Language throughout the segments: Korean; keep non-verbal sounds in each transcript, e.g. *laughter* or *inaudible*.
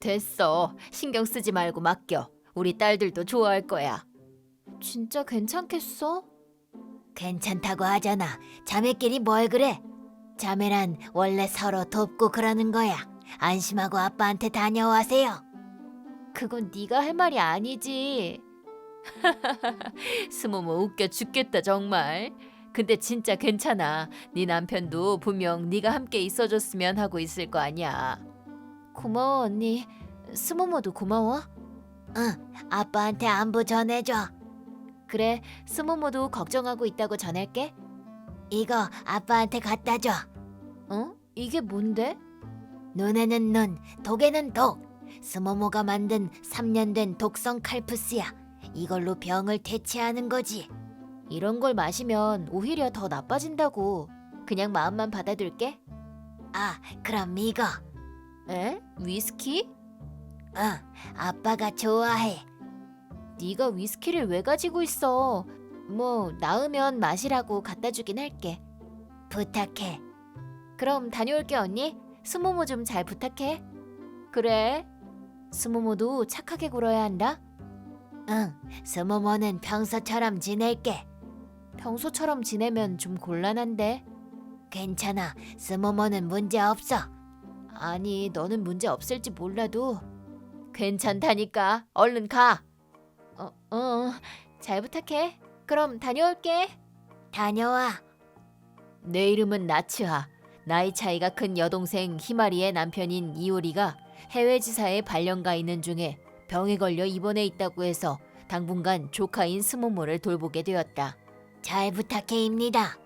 됐어. 신경 쓰지 말고 맡겨. 우리 딸들도 좋아할 거야. 진짜 괜찮겠어? 괜찮다고 하잖아. 자매끼리 뭘 그래? 자매란 원래 서로 돕고 그러는 거야. 안심하고 아빠한테 다녀와세요. 그건 네가 할 말이 아니지. *laughs* 스모모 웃겨 죽겠다 정말. 근데 진짜 괜찮아. 네 남편도 분명 네가 함께 있어줬으면 하고 있을 거 아니야. 고마워 언니. 스모모도 고마워. 응, 아빠한테 안부 전해줘. 그래, 스모모도 걱정하고 있다고 전할게. 이거 아빠한테 갖다 줘. 어? 이게 뭔데? 눈에는 눈, 독에는 독. 스모모가 만든 3년 된 독성 칼푸스야. 이걸로 병을 퇴치하는 거지. 이런 걸 마시면 오히려 더 나빠진다고. 그냥 마음만 받아둘게. 아, 그럼 이거. 에? 위스키? 응, 아빠가 좋아해. 네가 위스키를 왜 가지고 있어? 뭐 나으면 마시라고 갖다 주긴 할게. 부탁해. 그럼 다녀올게 언니. 스모모 좀 잘 부탁해. 그래. 스모모도 착하게 굴어야 한다. 응, 스모모는 평소처럼 지낼게. 평소처럼 지내면 좀 곤란한데. 괜찮아. 스모모는 문제 없어. 아니 너는 문제 없을지 몰라도 괜찮다니까. 얼른 가. 어, 어, 잘 부탁해. 그럼 다녀올게. 다녀와. 내 이름은 나츠하. 나이 차이가 큰 여동생 히마리의 남편인 이오리가 해외 지사에 발령 가 있는 중에 병에 걸려 입원해 있다고 해서 당분간 조카인 스모모를 돌보게 되었다. 잘 부탁해입니다.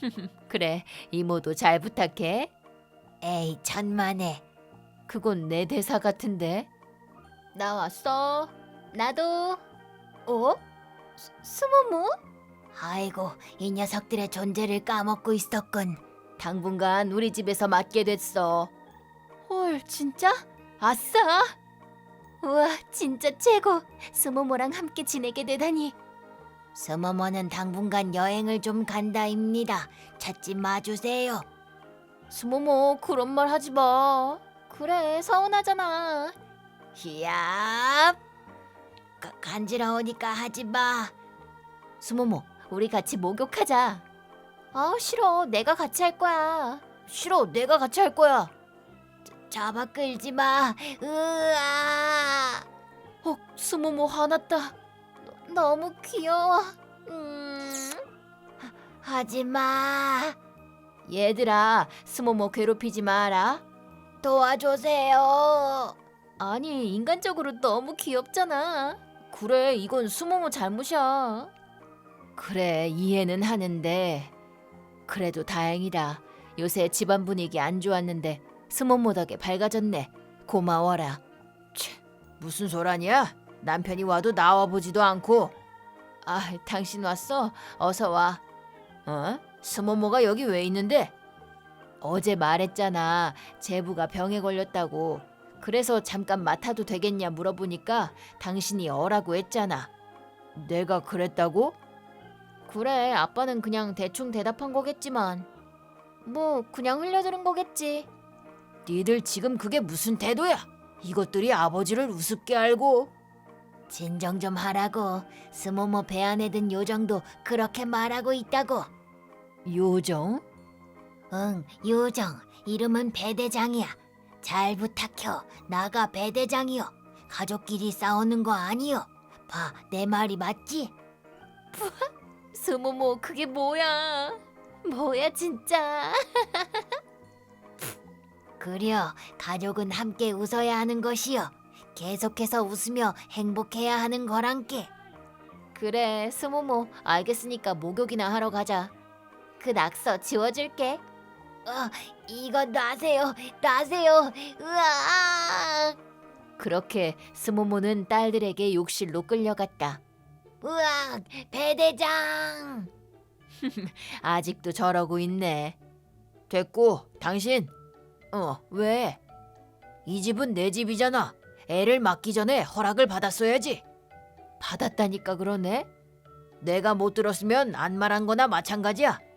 *laughs* 그래, 이모도 잘 부탁해. 에이, 천만에. 그건 내 대사 같은데. 나 왔어. 나도. 어? 스, 스모모? 아이고, 이 녀석들의 존재를 까먹고 있었군. 당분간 우리 집에서 맡게 됐어. 헐, 진짜? 아싸! 우와, 진짜 최고. 스모모랑 함께 지내게 되다니. 스모모는 당분간 여행을 좀 간다입니다. 찾지 마주세요. 스모모, 그런 말 하지 마. 그래, 서운하잖아. 히압! 가, 간지러우니까 하지 마. 스모모, 우리 같이 목욕하자. 아, 싫어. 내가 같이 할 거야. 싫어. 내가 같이 할 거야. 잡아 끌지 마. 으아! 어, 스모모 화났다. 너, 너무 귀여워. 음. 하지 마. 얘들아, 스모모 괴롭히지 마라. 도와주세요. 아니, 인간적으로 너무 귀엽잖아. 그래, 이건 스모모 잘못이야. 그래, 이해는 하는데. 그래도 다행이다. 요새 집안 분위기 안 좋았는데 스모모 덕에 밝아졌네. 고마워라. 치, 무슨 소라냐? 남편이 와도 나와 보지도 않고. 아, 당신 왔어? 어서 와. 어? 스모모가 여기 왜 있는데? 어제 말했잖아. 제부가 병에 걸렸다고. 그래서 잠깐 맡아도 되겠냐 물어보니까 당신이 어라고 했잖아. 내가 그랬다고? 그래, 아빠는 그냥 대충 대답한 거겠지만. 뭐, 그냥 흘려들은 거겠지. 니들 지금 그게 무슨 태도야? 이것들이 아버지를 우습게 알고. 진정 좀 하라고. 스모모 배 안에 든 요정도 그렇게 말하고 있다고. 요정? 응, 요정. 이름은 배대장이야. 잘 부탁혀. 나가 배대장이여. 가족끼리 싸우는 거 아니여. 봐, 내 말이 맞지? 스모모, 그게 뭐야? 뭐야, 진짜. *laughs* 그려, 가족은 함께 웃어야 하는 것이여. 계속해서 웃으며 행복해야 하는 거란께. 그래, 스모모, 알겠으니까 목욕이나 하러 가자. 그 낙서 지워줄게. 어, 이거 놔세요, 놔세요. 으아! 그렇게 스모모는 딸들에게 욕실로 끌려갔다. 으악! 배대장! *laughs* 아직도 저러고 있네. 됐고, 당신. 어, 왜? 이 집은 내 집이잖아. 애를 맡기 전에 허락을 받았어야지. 받았다니까 그러네. 내가 못 들었으면 안 말한 거나 마찬가지야.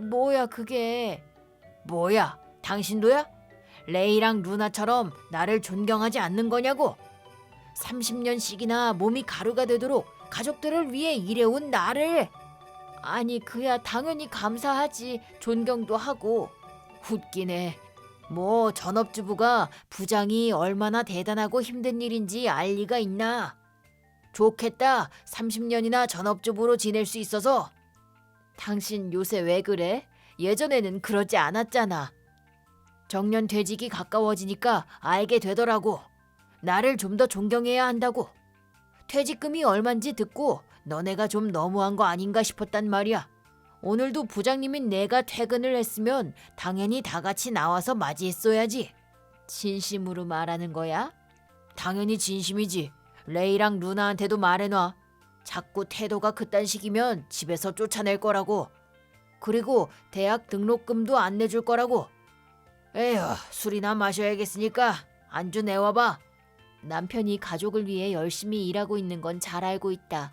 뭐야, 그게. 뭐야, 당신도야? 레이랑 루나처럼 나를 존경하지 않는 거냐고. 30년씩이나 몸이 가루가 되도록 가족들을 위해 일해온 나를. 아니 그야 당연히 감사하지 존경도 하고 웃기네. 뭐 전업주부가 부장이 얼마나 대단하고 힘든 일인지 알 리가 있나. 좋겠다. 30년이나 전업주부로 지낼 수 있어서. 당신 요새 왜 그래? 예전에는 그러지 않았잖아. 정년 퇴직이 가까워지니까 알게 되더라고. 나를 좀 더 존경해야 한다고. 퇴직금이 얼만지 듣고 너네가 좀 너무한 거 아닌가 싶었단 말이야. 오늘도 부장님인 내가 퇴근을 했으면 당연히 다 같이 나와서 맞이했어야지. 진심으로 말하는 거야? 당연히 진심이지. 레이랑 루나한테도 말해놔. 자꾸 태도가 그딴 식이면 집에서 쫓아낼 거라고. 그리고 대학 등록금도 안 내줄 거라고. 에휴, 술이나 마셔야겠으니까 안주 내와봐. 남편이 가족을 위해 열심히 일하고 있는 건 잘 알고 있다.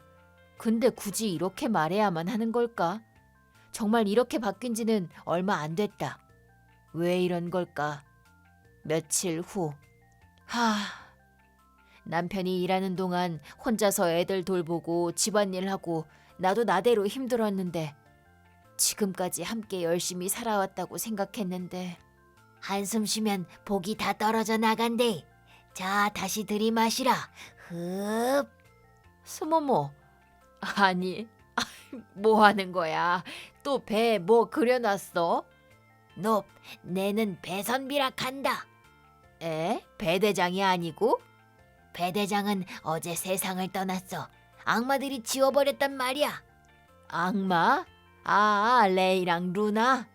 근데 굳이 이렇게 말해야만 하는 걸까? 정말 이렇게 바뀐 지는 얼마 안 됐다. 왜 이런 걸까? 며칠 후. 하. 남편이 일하는 동안 혼자서 애들 돌보고 집안일 하고 나도 나대로 힘들었는데 지금까지 함께 열심히 살아왔다고 생각했는데 한숨 쉬면 복이 다 떨어져 나간대. 자, 다시 들이마시라. 흡. 스모모 아니 뭐 하는 거야 또 배 뭐 그려놨어 높. 내는 배선비라 간다. 에 배대장이 아니고 배대장은 어제 세상을 떠났어. 악마들이 지워버렸단 말이야. 악마 아 레이랑 루나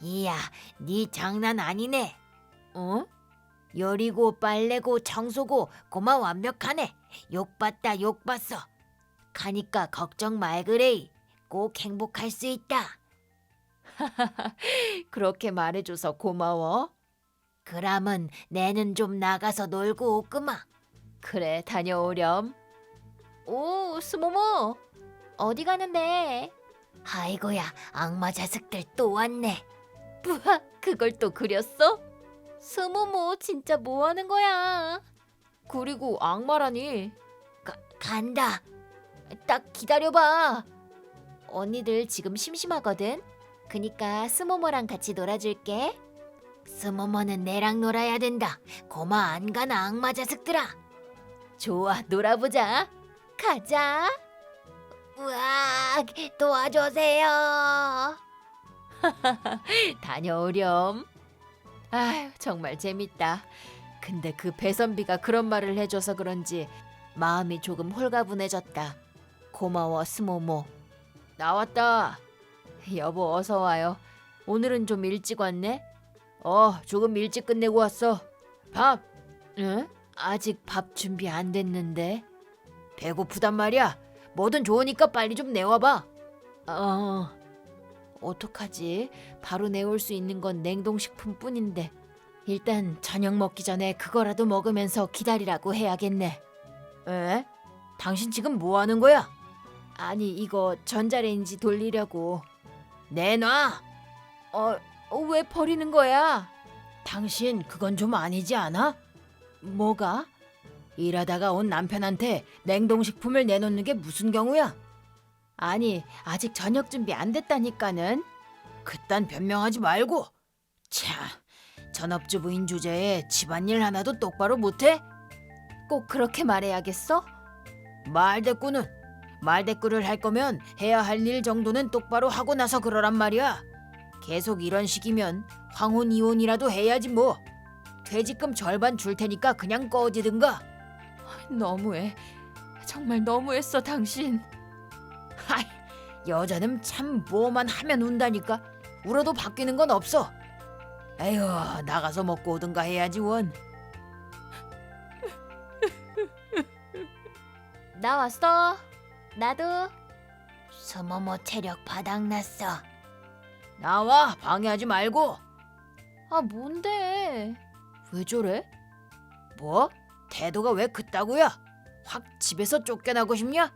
이야, 네 장난 아니네. 어 요리고 빨래고 청소고 고마 완벽하네. 욕봤다 욕봤어. 가니까 걱정 말 그래. 꼭 행복할 수 있다. *laughs* 그렇게 말해줘서 고마워 그러면 내는 좀 나가서 놀고 오끄마. 그래 다녀오렴 오 스모모 어디 가는데 아이고야, 악마 자식들 또 왔네. 우와 그걸 또 그렸어 스모모 진짜 뭐 하는 거야 그리고 악마라니 간다. 딱 기다려봐. 언니들 지금 심심하거든. 그니까 스모모랑 같이 놀아줄게. 스모모는 내랑 놀아야 된다. 고마 안 가나 악마 자식들아. 좋아, 놀아보자. 가자. 우와, 도와주세요. *laughs* 다녀오렴. 아휴, 정말 재밌다. 근데 그 배선비가 그런 말을 해줘서 그런지 마음이 조금 홀가분해졌다. 고마워, 스모모. 나왔다. 여보, 어서 와요. 오늘은 좀 일찍 왔네? 어, 조금 일찍 끝내고 왔어. 밥? 응? 아직 밥 준비 안 됐는데. 배고프단 말이야. 뭐든 좋으니까 빨리 좀 내와봐. 어, 어떡하지? 바로 내올 수 있는 건 냉동식품 뿐인데. 일단 저녁 먹기 전에 그거라도 먹으면서 기다리라고 해야겠네. 에? 당신 지금 뭐 하는 거야? 아니, 이거 전자레인지 돌리려고. 내놔! 어, 어, 왜 버리는 거야? 당신 그건 좀 아니지 않아? 뭐가? 일하다가 온 남편한테 냉동식품을 내놓는 게 무슨 경우야? 아니, 아직 저녁 준비 안 됐다니까는. 그딴 변명하지 말고. 차, 전업주부인 주제에 집안일 하나도 똑바로 못해? 꼭 그렇게 말해야겠어? 말대꾸는 말대꾸를 할 거면 해야 할 일 정도는 똑바로 하고 나서 그러란 말이야. 계속 이런 식이면 황혼 이혼이라도 해야지 뭐. 퇴직금 절반 줄 테니까 그냥 꺼지든가. 너무해. 정말 너무했어 당신. 하이, 여자는 참 뭐만 하면 운다니까. 울어도 바뀌는 건 없어. 에휴, 나가서 먹고 오든가 해야지 원. *laughs* 나 왔어. 나도. 스모모 체력 바닥났어. 나와 방해하지 말고. 아 뭔데? 왜 저래? 뭐? 태도가 왜 그따구야? 확 집에서 쫓겨나고 싶냐?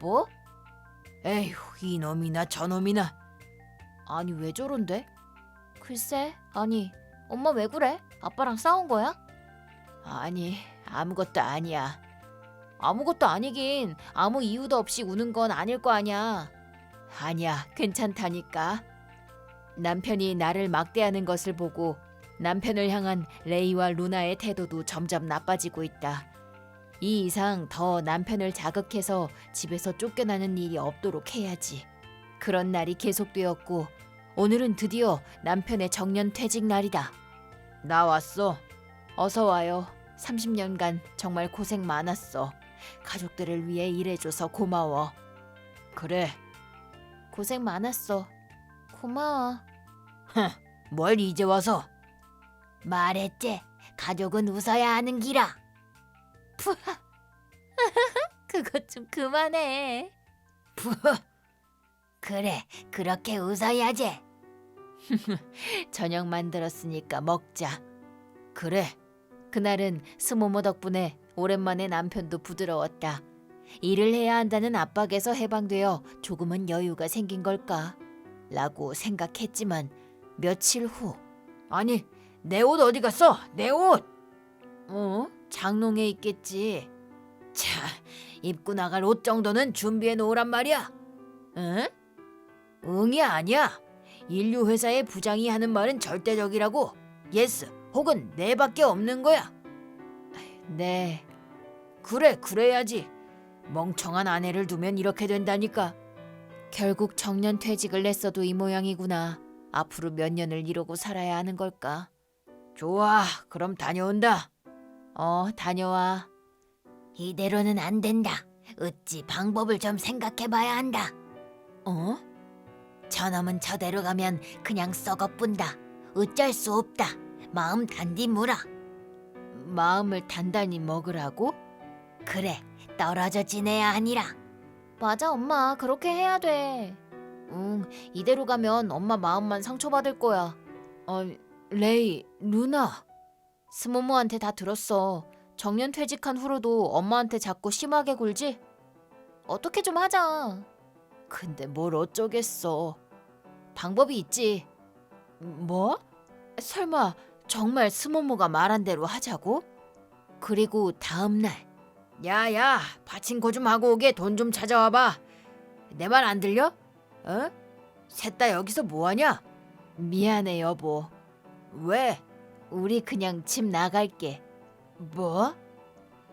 뭐? 에휴 이놈이나 저놈이나. 아니 왜 저런데? 글쎄 아니 엄마 왜 그래? 아빠랑 싸운 거야? 아니, 아무것도 아니야. 아무것도 아니긴 아무 이유도 없이 우는 건 아닐 거 아니야. 아니야, 괜찮다니까. 남편이 나를 막대하는 것을 보고 남편을 향한 레이와 루나의 태도도 점점 나빠지고 있다. 이 이상 더 남편을 자극해서 집에서 쫓겨나는 일이 없도록 해야지. 그런 날이 계속되었고 오늘은 드디어 남편의 정년 퇴직 날이다. 나 왔어. 어서 와요. 30년간 정말 고생 많았어. 가족들을 위해 일해줘서 고마워. 그래. 고생 많았어. 고마워. *laughs* 뭘 이제 와서? 말했지. 가족은 웃어야 하는 기라. *laughs* 그것 좀 그만해. 그래, 그렇게 웃어야지. *laughs* 저녁 만들었으니까 먹자. 그래. 그날은 스모모 덕분에 오랜만에 남편도 부드러웠다. 일을 해야 한다는 압박에서 해방되어 조금은 여유가 생긴 걸까? 라고 생각했지만 며칠 후 아니 내 옷 어디 갔어? 내 옷! 어? 장롱에 있겠지. 자 입고 나갈 옷 정도는 준비해 놓으란 말이야. 응? 응이 아니야. 인류 회사의 부장이 하는 말은 절대적이라고. 예스 혹은 네밖에 없는 거야. 네. 그래 그래야지. 멍청한 아내를 두면 이렇게 된다니까. 결국 정년 퇴직을 냈어도 이 모양이구나. 앞으로 몇 년을 이러고 살아야 하는 걸까? 좋아, 그럼 다녀온다. 어, 다녀와. 이대로는 안 된다. 어찌 방법을 좀 생각해봐야 한다. 어? 저놈은 저대로 가면 그냥 썩어뿐다. 어쩔 수 없다. 마음 단디 무라. 마음을 단단히 먹으라고? 그래, 떨어져 지내야 하니라. 맞아, 엄마. 그렇게 해야 돼. 응, 이대로 가면 엄마 마음만 상처받을 거야. 어, 레이, 루나. 스모모한테 다 들었어. 정년 퇴직한 후로도 엄마한테 자꾸 심하게 굴지? 어떻게 좀 하자. 근데 뭘 어쩌겠어. 방법이 있지. 뭐? 설마 정말 스모모가 말한 대로 하자고? 그리고 다음 날. 야야, 파친코 좀 하고 오게 돈 좀 찾아와 봐. 내 말 안 들려? 어? 셋 다 여기서 뭐 하냐? 미안해 여보. 왜? 우리 그냥 집 나갈게. 뭐?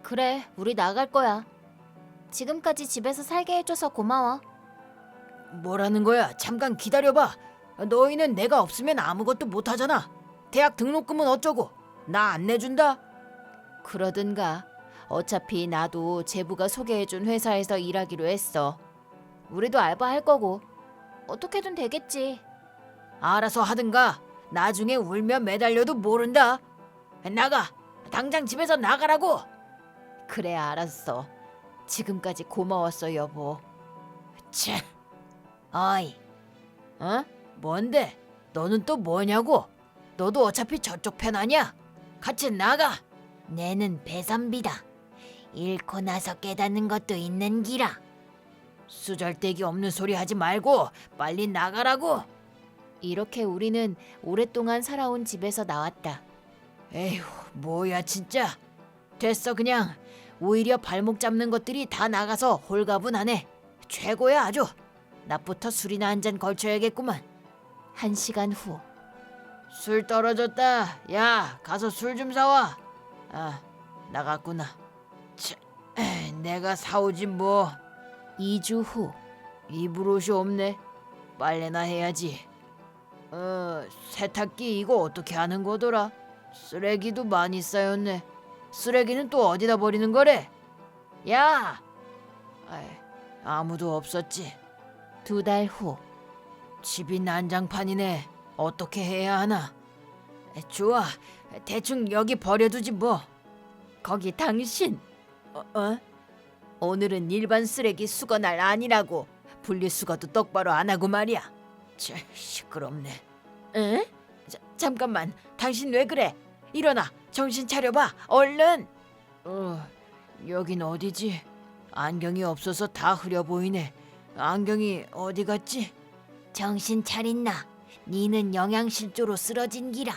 그래, 우리 나갈 거야. 지금까지 집에서 살게 해줘서 고마워. 뭐라는 거야? 잠깐 기다려봐. 너희는 내가 없으면 아무것도 못하잖아. 대학 등록금은 어쩌고? 나 안 내준다. 그러든가. 어차피 나도 제부가 소개해준 회사에서 일하기로 했어. 우리도 알바할 거고 어떻게든 되겠지. 알아서 하든가. 나중에 울면 매달려도 모른다. 나가. 당장 집에서 나가라고. 그래 알았어. 지금까지 고마웠어 여보. 치. 어이, 어? 뭔데? 너는 또 뭐냐고? 너도 어차피 저쪽 편 아니야? 같이 나가. 내는 배선비다. 잃고 나서 깨닫는 것도 있는 기라. 수절데기 없는 소리 하지 말고 빨리 나가라고. 이렇게 우리는 오랫동안 살아온 집에서 나왔다. 에휴, 뭐야 진짜. 됐어 그냥. 오히려 발목 잡는 것들이 다 나가서 홀가분하네. 최고야 아주. 낮부터 술이나 한 잔 걸쳐야겠구만. 한 시간 후. 술 떨어졌다. 야, 가서 술 좀 사와. 아, 나갔구나. 차, 에이, 내가 사오지 뭐. 2주 후. 입을 옷이 없네. 빨래나 해야지. 어, 세탁기 이거 어떻게 하는 거더라? 쓰레기도 많이 쌓였네. 쓰레기는 또 어디다 버리는 거래? 야! 아이, 아무도 없었지. 두 달 후. 집이 난장판이네. 어떻게 해야 하나? 좋아. 대충 여기 버려두지 뭐. 거기 당신. 어? 어? 오늘은 일반 쓰레기 수거 날 아니라고. 분리수거도 똑바로 안 하고 말이야. 참 시끄럽네. 에? 자, 잠깐만. 당신 왜 그래? 일어나. 정신 차려봐. 얼른. 어, 여긴 어디지? 안경이 없어서 다 흐려 보이네. 안경이 어디 갔지? 정신 차린나. 니는 영양실조로 쓰러진 기라.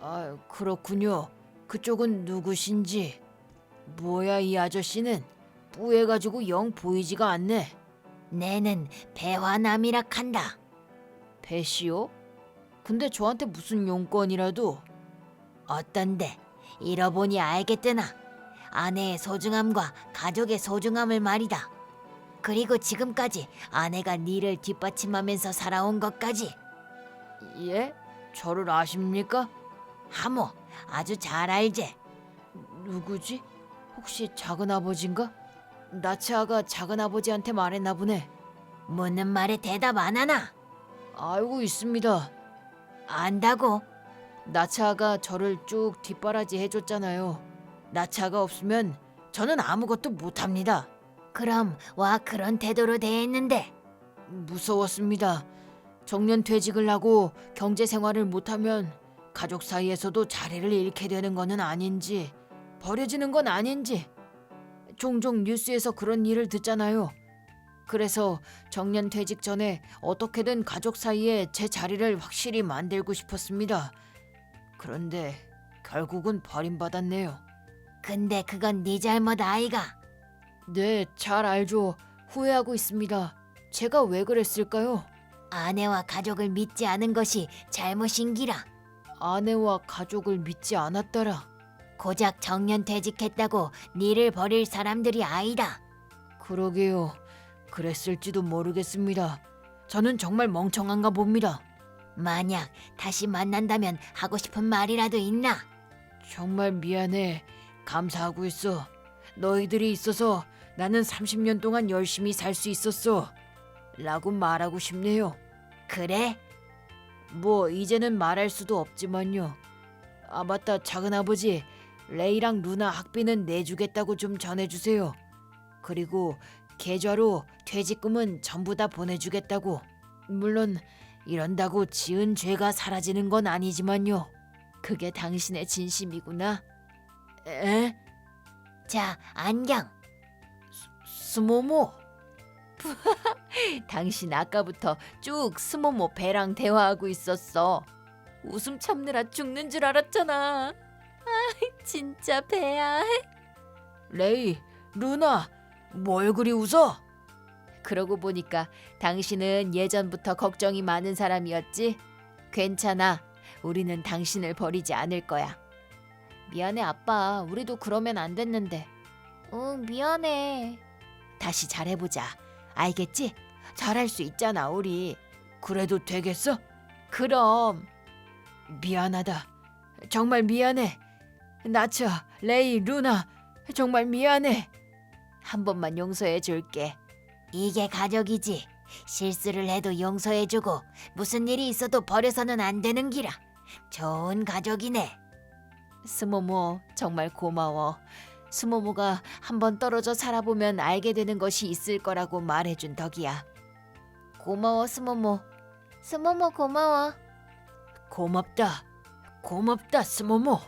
아, 그렇군요. 그쪽은 누구신지? 뭐야 이 아저씨는 뿌해가지고 영 보이지가 않네. 내는 배화남이라 한다. 배시오? 근데 저한테 무슨 용건이라도 어떤데 잃어보니 알겠드나 아내의 소중함과 가족의 소중함을 말이다. 그리고 지금까지 아내가 니를 뒷받침하면서 살아온 것까지 예? 저를 아십니까? 하모 아주 잘 알제. 누구지? 혹시 작은 아버지인가? 나치아가 작은 아버지한테 말했나 보네. 묻는 말에 대답 안 하나? 알고 있습니다. 안다고? 나차가 저를 쭉 뒷바라지 해줬잖아요. 나차가 없으면 저는 아무것도 못합니다. 그럼 와 그런 태도로 대했는데 무서웠습니다. 정년 퇴직을 하고 경제 생활을 못하면 가족 사이에서도 자리를 잃게 되는 거는 아닌지 버려지는 건 아닌지 종종 뉴스에서 그런 일을 듣잖아요. 그래서 정년 퇴직 전에 어떻게든 가족 사이에 제 자리를 확실히 만들고 싶었습니다. 그런데 결국은 버림받았네요. 근데 그건 네 잘못 아이가. 네, 잘 알죠. 후회하고 있습니다. 제가 왜 그랬을까요? 아내와 가족을 믿지 않은 것이 잘못인기라. 아내와 가족을 믿지 않았더라. 고작 정년 퇴직했다고 니를 버릴 사람들이 아니다. 그러게요. 그랬을지도 모르겠습니다. 저는 정말 멍청한가 봅니다. 만약 다시 만난다면 하고 싶은 말이라도 있나? 정말 미안해. 감사하고 있어. 너희들이 있어서 나는 30년 동안 열심히 살 수 있었어. 라고 말하고 싶네요. 그래? 뭐 이제는 말할 수도 없지만요. 아 맞다 작은 아버지 레이랑 루나 학비는 내주겠다고 좀 전해주세요. 그리고 계좌로 퇴직금은 전부 다 보내주겠다고. 물론 이런다고 지은 죄가 사라지는 건 아니지만요. 그게 당신의 진심이구나. 에? 자, 안경. 스모모. *laughs* 당신 아까부터 쭉 스모모 배랑 대화하고 있었어. 웃음 참느라 죽는 줄 알았잖아. 아, 진짜 배야. 레이, 루나, 뭘 그리 웃어? 그러고 보니까 당신은 예전부터 걱정이 많은 사람이었지. 괜찮아. 우리는 당신을 버리지 않을 거야. 미안해 아빠. 우리도 그러면 안 됐는데. 응, 미안해. 다시 잘해보자. 알겠지? 잘할 수 있잖아, 우리. 그래도 되겠어? 그럼. 미안하다. 정말 미안해. 나차, 레이, 루나, 정말 미안해. 한 번만 용서해 줄게. 이게 가족이지. 실수를 해도 용서해주고 무슨 일이 있어도 버려서는 안 되는 기라. 좋은 가족이네. 스모모, 정말 고마워. 스모모가 한번 떨어져 살아보면 알게 되는 것이 있을 거라고 말해준 덕이야. 고마워, 스모모. 스모모 고마워. 고맙다. 고맙다, 스모모.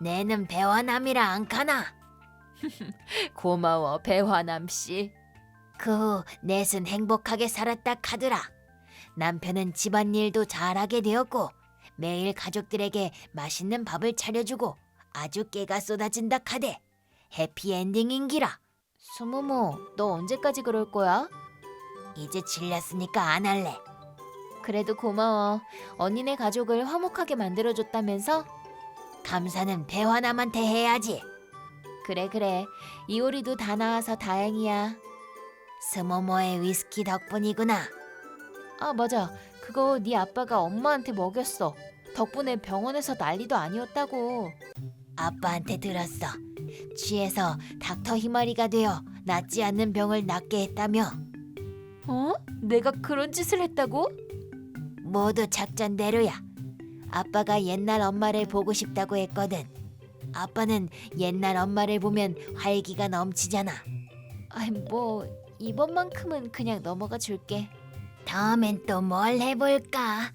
내는 배화남이라 안 가나. 고마워, 배화남 씨. 그 후 넷은 행복하게 살았다 카드라. 남편은 집안일도 잘하게 되었고 매일 가족들에게 맛있는 밥을 차려주고 아주 깨가 쏟아진다 카데. 해피엔딩인기라. 스모모, 너 언제까지 그럴 거야? 이제 질렸으니까 안 할래. 그래도 고마워. 언니네 가족을 화목하게 만들어줬다면서? 감사는 배화남한테 해야지. 그래, 그래. 이효리도 다 나와서 다행이야. 스모모의 위스키 덕분이구나. 아, 맞아. 그거 네 아빠가 엄마한테 먹였어. 덕분에 병원에서 난리도 아니었다고. 아빠한테 들었어. 취해서 닥터 희마리가 되어 낫지 않는 병을 낫게 했다며. 어? 내가 그런 짓을 했다고? 모두 작전대로야. 아빠가 옛날 엄마를 보고 싶다고 했거든. 아빠는 옛날 엄마를 보면 활기가 넘치잖아. 아이, 뭐 이번만큼은 그냥 넘어가 줄게. 다음엔 또 뭘 해볼까?